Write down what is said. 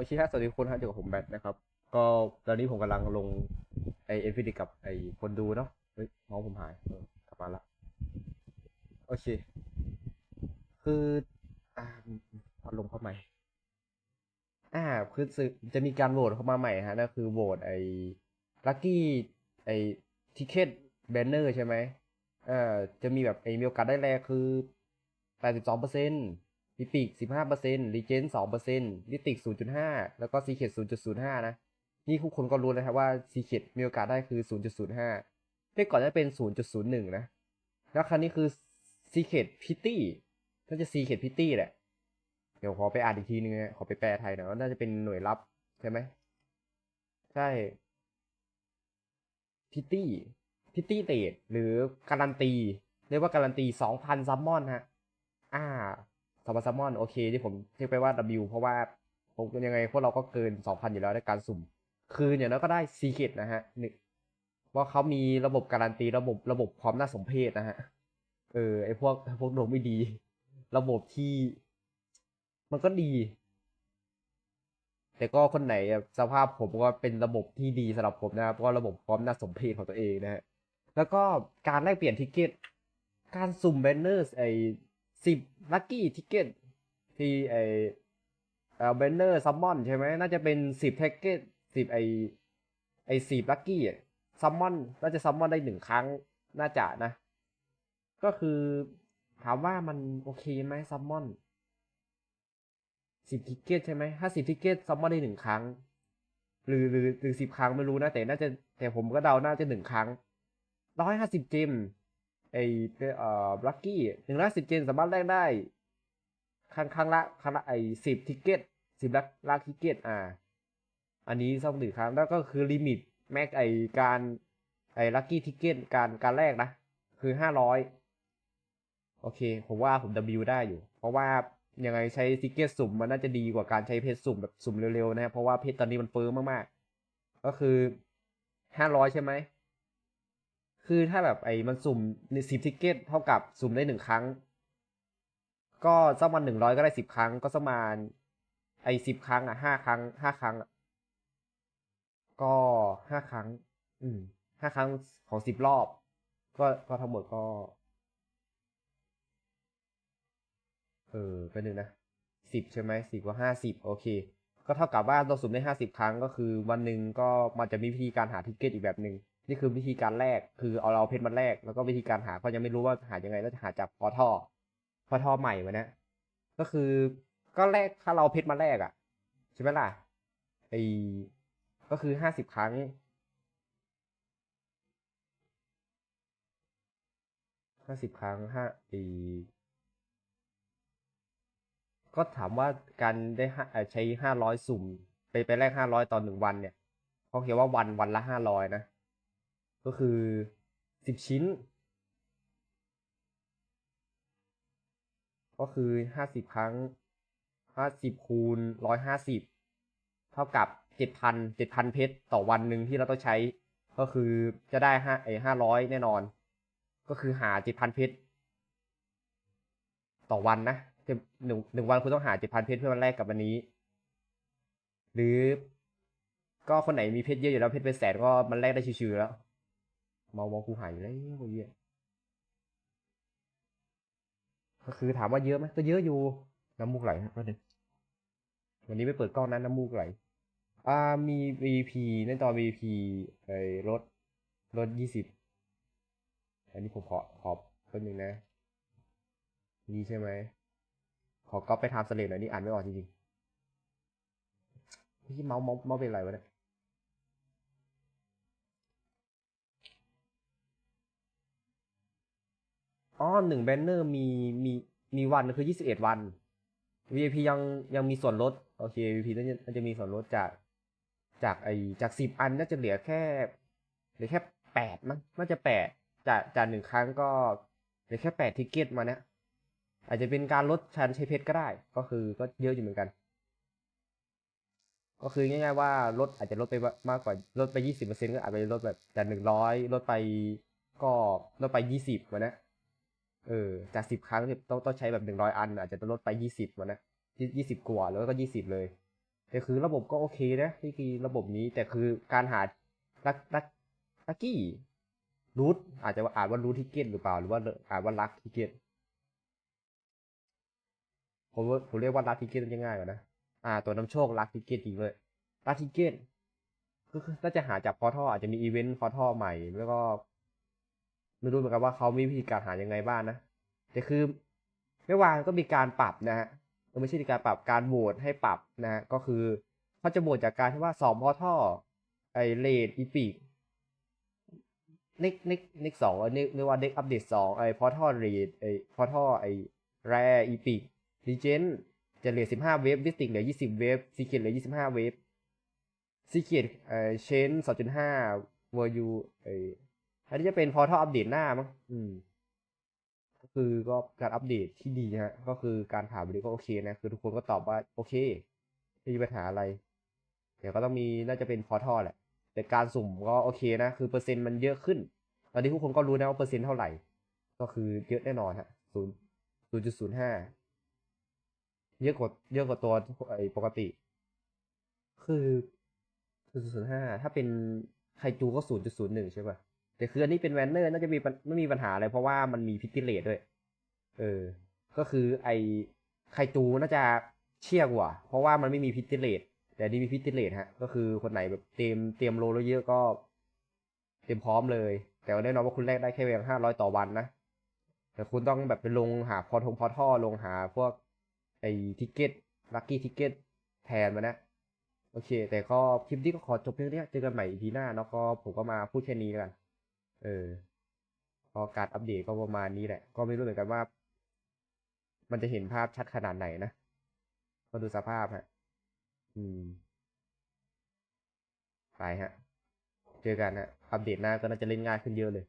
โอเคครับสวัสดีทุกคนครับอยู่กับผมแบทนะครับ ก็ตอนนี้ผมกำลังลงไอเอ็นฟินิกับไอคนดูเนาะเฮ้ยเมาส์ผมหายเออกลับมาละโอเค คืออ่าเอาลงเข้าใหม่ อ่า คือจะมีการโหวตเข้ามาใหม่ฮะนั่นคือโหวตไอลัคกี้ไอทิเก็ตแบนเนอร์ใช่ไหมอ่อจะมีแบบไอมีโอกาสได้แรกคือแปดสิบสองเปอร์เซ็นต์ มิปิกสิบห้าเปอร์เซ็นต์รีเจนสองเปอร์เซ็นต์ลิติกศูนย์จุดห้าแล้วก็ซีเคดศูนย์จุดศูนย์ห้านะ นี่ทุกคนก็รู้นะครับว่าซีเคดมีโอกาสได้คือศูนย์จุดศูนย์ห้าเมื่อก่อนจะเป็นศูนย์จุดศูนย์หนึ่งนะ แล้วครั้นี้คือซีเคดพิตตี้น่าจะซีเคดพิตตี้แหละ เดี๋ยวขอไปอ่านอีกทีนึงนะขอไปแปลไทยหน่อยว่าน่าจะเป็นหน่วยลับ ใช่ไหม ใช่พิตตี้พิตตี้เตดหรือการันตี เรียกว่าการันตีสองพันซัมมอนฮะ อ่า สองพันซัมมอนโอเคที่ผมเรียกไปว่า W เพราะว่าผมยังไงพวกเราก็เกินสองพันอยู่แล้วในการสุ่ม คืออย่างน้อยก็ได้ซีเคดนะฮะหนึ่งว่าเขามีระบบการันตีระบบระบบความน่าสมเพชนะฮะ เออไอพวกพวกดวงไม่ดี ระบบที่มันก็ดี แต่ก็คนไหนสภาพผมก็เป็นระบบที่ดีสำหรับผมนะครับเพราะระบบพร้อมน่าสมเพชของตัวเองนะฮะแล้วก็การแลกเปลี่ยนทิกเก็ตการสุ่มแบนเนอร์ไอสิบลัคกี้ทิกเก็ตที่ไอเอ่อแบนเนอร์ซัมมอนใช่ไหมน่าจะเป็นสิบแท็กเก็ตสิบไอไอสิบลัคกี้ซัมมอนน่าจะซัมมอนได้หนึ่งครั้งน่าจะนะ ก็คือถามว่ามันโอเคไหมซัมมอนสิบทิกเก็ตใช่ไหมถ้าสิบทิกเก็ตซัมมอนได้หนึ่งครั้ง หรือหรือหรือสิบครั้งไม่รู้นะ แต่น่าจะแต่ผมก็เดาน่าจะหนึ่งครั้งร้อยห้าสิบเจม ไอเอ่อลัคกี้หนึ่งร้อยสิบเจมสามารถแลกได้ครั้งครั้งละครั้งละไอสิบทิกเก็ตสิบลักลักทิกเก็ตอ่า อันนี้ซ่อมหนึ่งครั้งแล้วก็คือลิมิตแม็กไอการไอลัคกี้ทิกเก็ตการการแลกนะ คือห้าร้อยโอเค ผมว่าผม W ได้อยู่ เพราะว่ายังไงใช้ทิกเก็ตสุ่มมันน่าจะดีกว่าการใช้เพจสุ่มแบบสุ่มเร็วๆนะครับเพราะว่าเพจตอนนี้มันเฟ้อมากๆ ก็คือห้าร้อยใช่ไหม คือถ้าแบบไอ้มันสุ่มสิบทิกเก็ตเท่ากับสุ่มได้หนึ่งครั้ง ก็สักวันหนึ่งร้อยก็ได้สิบครั้ง ก็ประมาไอ้สิบครั้งอะห้าครั้งห้าครั้งก็ห้าครั้ง อืมห้าครั้งของสิบรอบ ก็ก็ทั้งหมดก็ เออเป็นหนึ่งนะสิบใช่ไหมสิบก็ห้าสิบโอเค ก็เท่ากับว่าเราสุ่มได้ห้าสิบครั้งก็คือวันหนึ่งก็มันจะมีวิธีการหาทิกเก็ตอีกแบบหนึ่ง นี่คือวิธีการแรก คือเอาเราเพชรมาแรก แล้วก็วิธีการหาก็ยังไม่รู้ว่าหายังไงแล้วจะหาจากพอท่อ พอท่อใหม่มานะก็คือก็แรกถ้าเราเพชรมาแรกอะใช่ไหมล่ะไอก็คือห้าสิบครั้ง ห้าสิบครั้งห้าไอก็ถามว่าการได้ใช้ห้าร้อยสุ่ม ไปไปแลกห้าร้อยตอนหนึ่งวันเนี่ยเขาเขียนว่าวันวันละห้าร้อยนะ ก็คือสิบชิ้น ก็คือห้าสิบครั้งห้าสิบคูณร้อยห้าสิบเท่ากับเจ็ดพันเจ็ดพันเพชรต่อวันหนึ่งที่เราต้องใช้ ก็คือจะได้ห้าไอห้าร้อยแน่นอน ก็คือหาเจ็ดพันเพชรต่อวันนะหนึ่งหนึ่งวันคุณต้องหาเจ็ดพันเพชรเพื่อมาแลกกับวันนี้ หรือก็คนไหนมีเพชรเยอะอยู่แล้วเพชรเป็นแสนก็มันแลกได้ชิวๆแล้ว มาเมาคูหายอยู่แล้วโอ้ยก็คือถามว่าเยอะไหมก็เยอะอยู่น้ำมูกไหลนะก็นวันนี้ไปเปิดกล้องนั้นน้ำมูกไหลอ่ามี VP ในตอน VP ไอ้รถรถยี่สิบอันนี้ผมขอขอเพิ่มหนึ่งนะ นี่ใช่ไหม ขอก๊อปไปทำสเลดหน่อยนี่อ่านไม่ออกจริงๆพี่เมาส์เมาส์เมาส์เป็นไรวะเนี่ย อ๋อหนึ่งแบนเนอร์มีมีมีวันคือยี่สิบเอ็ดวัน VIP ยังยังมีส่วนลด โอเค VIP น่าจะน่าจะมีส่วนลดจาก จากไอจากสิบอันน่าจะเหลือแค่เหลือแค่แปดมั้งน่าจะแปดจากจากหนึ่งครั้งก็เหลือแค่แปดทิกเก็ตมาเนี่ยอาจจะเป็นการลดชั้นใช้เพชรก็ได้ ก็คือก็เยอะอยู่เหมือนกัน ก็คือง่ายๆว่าลดอาจจะลดไปมากกว่าลดไปยี่สิบเปอร์เซ็นต์ก็อาจจะลดแบบจากหนึ่งร้อยลดไปก็ลดไปยี่สิบวันนะ เออจากสิบครั้งเนี่ยต้องต้องใช้แบบหนึ่งร้อยอัน อาจจะลดไปยี่สิบวันนะยี่สิบกว่าแล้วก็ยี่สิบเลย แต่คือระบบก็โอเคนะที่คือระบบนี้แต่คือการหาลักลักลักกี้รูทอาจจะว่าอ่านว่ารูททิเก็ตหรือเปล่า หรือว่าอ่านว่าลักทิเก็ตผมผมเรียกว่าลักทิเก็ตง่ายกว่านะอ่า ตัวน้ำโชคลักทิเก็ตจริงเลยลักทิเก็ตก็คือน่าจะหาจากพอท่ออาจจะมีอีเวนต์พอท่อใหม่ แล้วก็ ไม่รู้เหมือนกันว่าเขามีวิธีการหายังไงบ้างนะแต่คือไม่ว่าก็มีการปรับนะฮะไม่ใช่การปรับการโหวตให้ปรับนะฮะก็คือเขาจะโหวตจากการที่ว่าสองพอท่อไอเลดอีพิกเน็กเน็กเน็กสองเน็กเรียกว่าเน็กอัปเดตสองไอพอท่อเรดไอพอท่อไอแรอีพิกดีเจนจะเหลือสิบห้าเวฟดิสติกเหลือยี่สิบเวฟซีเกตเหลือยี่สิบห้าเวฟซีเกตเออเชนสองจุดห้าเวอร์ยูไอ อันนี้จะเป็นพอร์ทัลอัปเดตหน้ามั้งอืมก็คือก็การอัปเดตที่ดีฮะ ก็คือการถามวันนี้ก็โอเคนะ คือทุกคนก็ตอบว่าโอเคไม่มีปัญหาอะไร เดี๋ยวก็ต้องมีน่าจะเป็นพอร์ทัลแหละ แต่การสุ่มก็โอเคนะ คือเปอร์เซ็นต์มันเยอะขึ้น ตอนนี้ทุกคนก็รู้นะว่าเปอร์เซ็นต์เท่าไหร่ ก็คือเยอะแน่นอนฮะศูนย์ศูนย์จุดศูนย์ห้าเยอะกว่าเยอะกว่าตัวไอ้ปกติ คือศูนย์จุดศูนย์ห้าถ้าเป็นไคจูก็ศูนย์จุดศูนย์หนึ่งใช่ป่ะ แต่คืออันนี้เป็นแวนเนอร์น่าจะมีไม่มีปัญหาอะไรเพราะว่ามันมีพิติเลตด้วย เออ ก็คือไอไคจูน่าจะเชี่ยกว่า เพราะว่ามันไม่มีพิติเลตแต่นี่มีพิติเลตฮะ ก็คือคนไหนแบบเตรียมเตรียมโลแล้วเยอะก็ เตรียมพร้อมเลย แต่แน่นอนว่าคุณแรกได้แค่เพียงห้าร้อยต่อวันนะ แต่คุณต้องแบบไปลงหาพอทงพอท่อลงหาพวกไอทิกเก็ตลัคกี้ทิกเก็ตแทนมานะโอเค แต่ก็คลิปนี้ก็ขอจบเพียงเนี้เจอกันใหม่อีพีหน้าแล้วก็ผมก็มาพูดแค่นี้แล้วกัน เออ พอการอัปเดตก็ประมาณนี้แหละ ก็ไม่รู้เหมือนกันว่า มันจะเห็นภาพชัดขนาดไหนนะมาดูสภาพฮะ อืม ไปฮะ เจอกันฮะ อัปเดตหน้าก็น่าจะเล่นง่ายขึ้นเยอะเลย